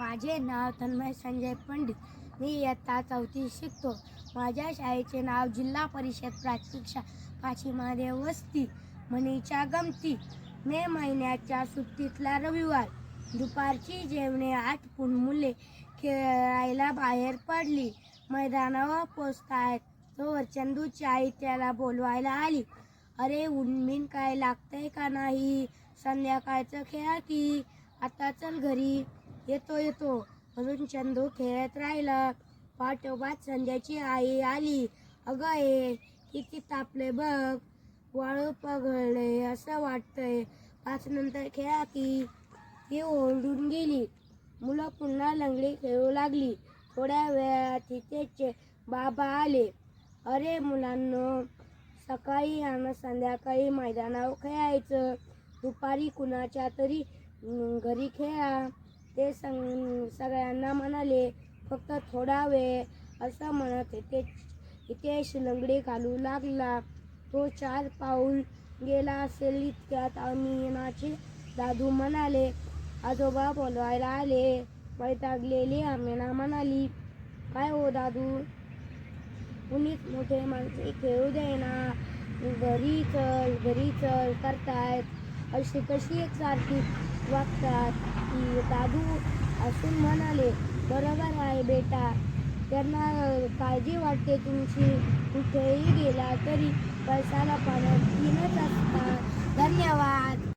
माझे नाव तन्मय संजय पंडित. मी इयत्ता चौथी शिकतो. माझ्या शाळेचे नाव जिल्हा परिषद प्राथमिक शाळा. पाचीमादेव वस्ती म्हणीच्या गमती. मे महिन्याच्या सुट्टीतला रविवार. दुपारची जेवणे आटपून मुले. खेळायला बाहेर पडली. मैदानावर पोचतायत तोवर चंदूची आई त्याला बोलवायला आली. अरे उन्मीन काय लागतंय का नाही? संध्याकाळचं खेळा की? आता चल घरी. येतो येतो. म्हणून चंदू खेळत राहिला. पाठोपाठ संध्याची आई आली. अगं ये किती तापले बघ. वाळू पगळले असं वाटतंय. पाच नंतर खेळा की ती ओरडून गेली. मुलं पुन्हा लंगडी खेळू लागली. थोड्या वेळात तिथेचे बाबा आले. अरे मुलांनो सकाळी आणि संध्याकाळी मैदानावर खेळायचं. दुपारी कुणाच्या तरी घरी खेळा. ते सं सगळ्यांना म्हणाले फक्त थोडा वेळ असं म्हणत होते हितेश लंगडी घालू लागला. तो चार पाऊल गेला असेल इतक्यात अमीनाचे दादू म्हणाले. आजोबा बोलवायला आले. वैतागलेली अमिना म्हणाली काय हो दादू? कुणीच मोठे माणसे खेळू देना घरी चल घरी चल करतायत. अशी कशी एकसारखी वागतात? की दादू असून म्हणाले बरोबर आहे बेटा. त्यांना काळजी वाटते तुमची. कुठेही गेला तरी पैशाला पाण्यात तीनच असतात धन्यवाद.